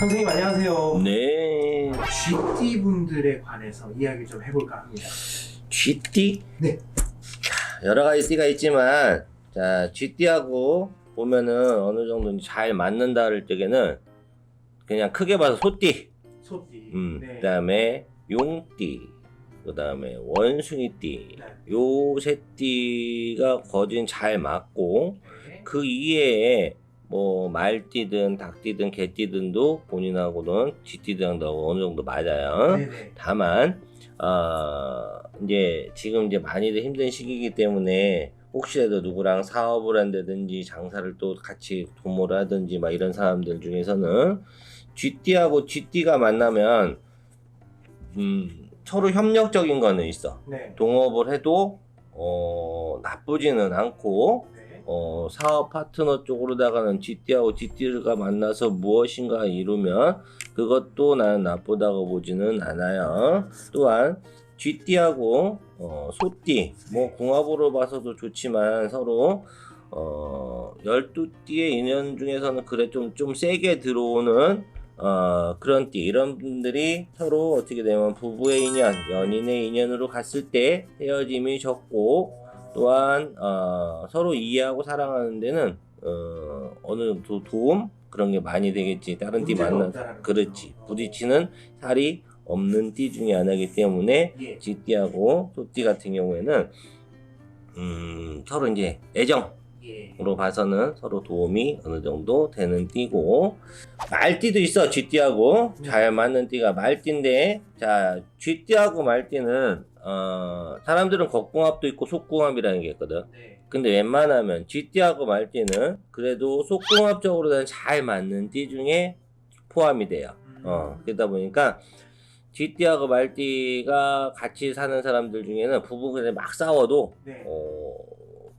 선생님 안녕하세요. 네. GT 분들에 관해서 이야기 좀 해볼까 합니다. 쥐띠? 네. 자, 여러 가지 띠가 있지만, 자, 쥐띠하고 보면은 어느 정도 잘 맞는다 할 적에는 그냥 크게 봐서 소띠, 소띠. 음, 네. 그 다음에 용띠, 그 다음에 원숭이띠, 네. 요세 띠가 거진 잘 맞고, 네. 그 이외에 뭐 말띠든 닭띠든 개띠든도 본인하고는 쥐띠들하고 어느 정도 맞아요. 네네. 다만 어, 이제 지금 이제 많이들 힘든 시기이기 때문에 혹시라도 누구랑 사업을 한다든지 장사를 또 같이 도모를 하든지 막 이런 사람들 중에서는 쥐띠하고 쥐띠가 만나면 음, 서로 협력적인 거는 있어. 네. 동업을 해도 어, 나쁘지는 않고 네. 어, 사업 파트너 쪽으로다가는 GT하고 GT가 만나서 무엇인가 이루면 그것도 나는 나쁘다고 보지는 않아요. 또한 GT하고 어, 소띠, 뭐 궁합으로 봐서도 좋지만 서로 어, 12띠의 인연 중에서는 그래 좀, 좀 세게 들어오는 어, 그런 띠, 이런 분들이 서로 어떻게 되면 부부의 인연, 연인의 인연으로 갔을 때 헤어짐이 적고 또한 어, 서로 이해하고 사랑하는 데는 어, 어느 정도 도움 그런 게 많이 되겠지 다른 띠 만나 그렇지. 부딪히는 살이 없는 띠 중에 하나이기 때문에 예. 쥐띠하고 소띠 같은 경우에는 음, 서로 이제 애정 으로 예. 봐서는 서로 도움이 어느 정도 되는 띠고 말띠도 있어 쥐띠하고 네. 잘 맞는 띠가 말띠인데 자 쥐띠하고 말띠는 어, 사람들은 겉궁합도 있고 속궁합이라는 게 있거든 네. 근데 웬만하면 쥐띠하고 말띠는 그래도 속궁합적으로는 잘 맞는 띠 중에 포함이 돼요 음. 어, 그러다 보니까 쥐띠하고 말띠가 같이 사는 사람들 중에는 부부간에 막 싸워도 네. 어,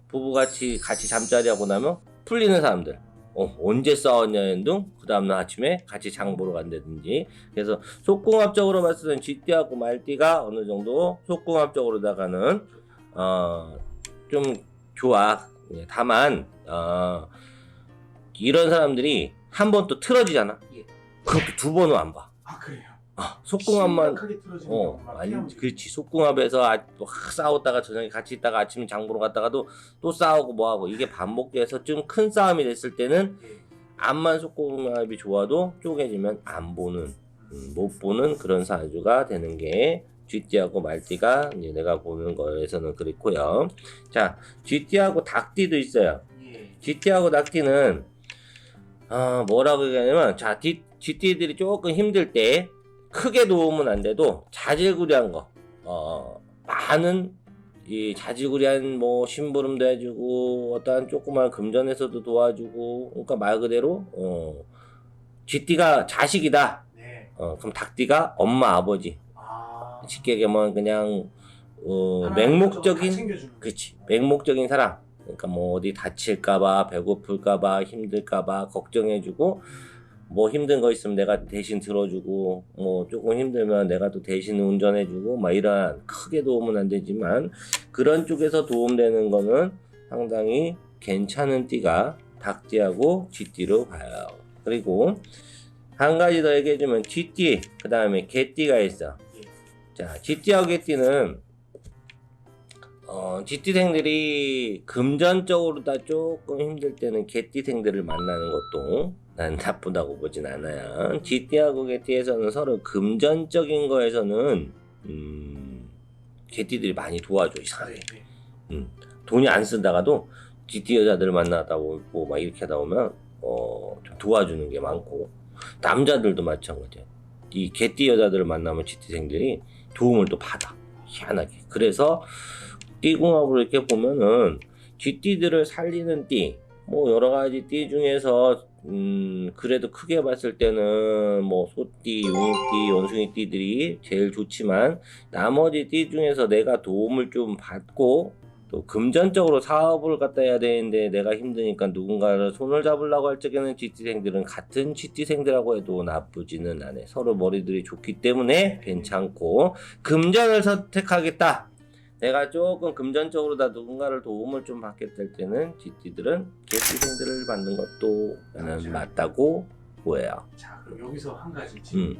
부부같이 같이 잠자리 하고 나면 풀리는 사람들 어, 언제 싸웠냐는 둥그 다음날 아침에 같이 장 보러 간다든지. 그래서 속궁합적으로 봤을 때는 쥐띠하고 말띠가 어느 정도 속궁합적으로다가는 어, 좀 좋아. 예, 다만 어, 이런 사람들이 한 번 또 틀어지잖아. 예. 그것도 두 번은 안 봐. 아 그래요. 아, 속궁합만 심각하게 틀어지는 어, 경우가 아니, 피하면 그렇지. 속궁합에서 아, 또확 싸웠다가 저녁에 같이 있다가 아침에 장 보러 갔다가도 또 싸우고 뭐하고 이게 반복돼서 좀 큰 싸움이 됐을 때는 예. 암만 속궁합이 좋아도 쪼개지면 안 보는, 음, 못 보는 그런 사주가 되는 게 쥐띠하고 말띠가 이제 내가 보는 거에서는 그렇고요. 자, 쥐띠하고 닭띠도 있어요. 예. 쥐띠하고 닭띠는 어, 뭐라고 얘기하냐면 자 쥐, 쥐띠들이 조금 힘들 때 크게 도움은 안 돼도 자질구레한 거 어, 많은 이 자질구레한 뭐 심부름도 해주고 어떠한 조그만 금전에서도 도와주고 그러니까 말 그대로 어, 쥐띠가 자식이다 네. 어, 그럼 닭띠가 엄마 아버지 아. 쉽게 얘기하면 그냥 어, 하나 맹목적인 다 챙겨주는. 그치 맹목적인 사랑 그러니까 뭐 어디 다칠까봐 배고플까봐 힘들까봐 걱정해주고 뭐 힘든 거 있으면 내가 대신 들어주고 뭐 조금 힘들면 내가 또 대신 운전해주고 막 이러한 크게 도움은 안 되지만 그런 쪽에서 도움되는 거는 상당히 괜찮은 띠가 닭띠하고 쥐띠로 봐요. 그리고 한 가지 더 얘기해주면 쥐띠 그 다음에 개띠가 있어. 자 쥐띠하고 개띠는 어, 쥐띠생들이 금전적으로 다 조금 힘들 때는 개띠생들을 만나는 것도 난 나쁘다고 보진 않아요. 쥐띠하고 개띠에서는 서로 금전적인 거에서는 음, 개띠들이 많이 도와줘 이상하게. 네. 네. 돈이 안 쓰다가도 GT 여자들 만나다 오고 막 이렇게 하다 보면 어, 좀 도와주는 게 많고 남자들도 마찬가지야. 이 개띠 여자들을 만나면 GT생들이 도움을 또 받아 희한하게. 그래서 띠궁합으로 이렇게 보면은 GT들을 살리는 띠, 뭐 여러 가지 띠 중에서 음 그래도 크게 봤을 때는 뭐 소띠, 용띠, 원숭이 띠들이 제일 좋지만 나머지 띠 중에서 내가 도움을 좀 받고 또 금전적으로 사업을 갖다 해야 되는데 내가 힘드니까 누군가를 손을 잡으려고 할 적에는 GT생들은 같은 GT생들하고 해도 나쁘지는 않아. 서로 머리들이 좋기 때문에 괜찮고 금전을 선택하겠다. 내가 조금 금전적으로 다 누군가를 도움을 좀 받게 될 때는 GT들은 GT생들을 받는 것도 나는 맞다고 거예요. 자 그럼 여기서 한 가지 음.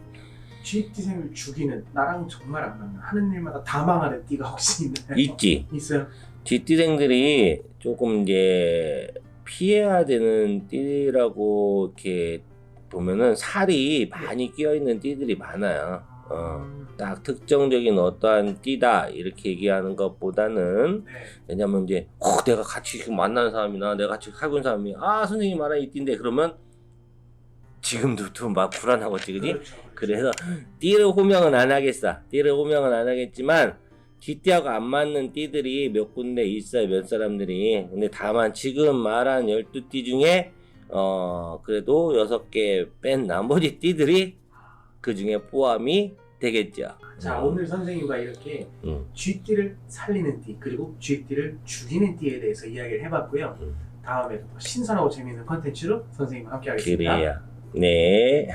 GT생을 죽이는 나랑 정말 안 맞는 하는 일마다 다 망하는 띠가 혹시 있나요? 있지. 있어요? GT생들이 조금 이제 피해야 되는 띠라고 이렇게 보면은 살이 많이 끼어 있는 띠들이 많아요. 어. 음, 딱 특정적인 어떠한 띠다 이렇게 얘기하는 것보다는 네. 왜냐면 이제 어, 내가 같이 지금 만나는 사람이나 내가 같이 살고 있는 사람이 아 선생님 말한 이 띠인데 그러면 지금도 좀막 불안하겠지 그지? 그렇죠, 그렇죠. 그래서 띠를 호명은 안 하겠어. 띠를 호명은 안 하겠지만 쥐띠하고 안 맞는 띠들이 몇 군데 있어요. 몇 사람들이. 근데 다만 지금 말한 12띠 중에 어 그래도 6개 뺀 나머지 띠들이 그 중에 포함이 되겠죠. 자 음, 오늘 선생님과 이렇게 음. 쥐띠를 살리는 띠 그리고 쥐띠를 죽이는 띠에 대해서 이야기를 해봤고요. 음. 다음에 더 신선하고 재미있는 컨텐츠로 선생님과 함께 하겠습니다. 그래야. 네.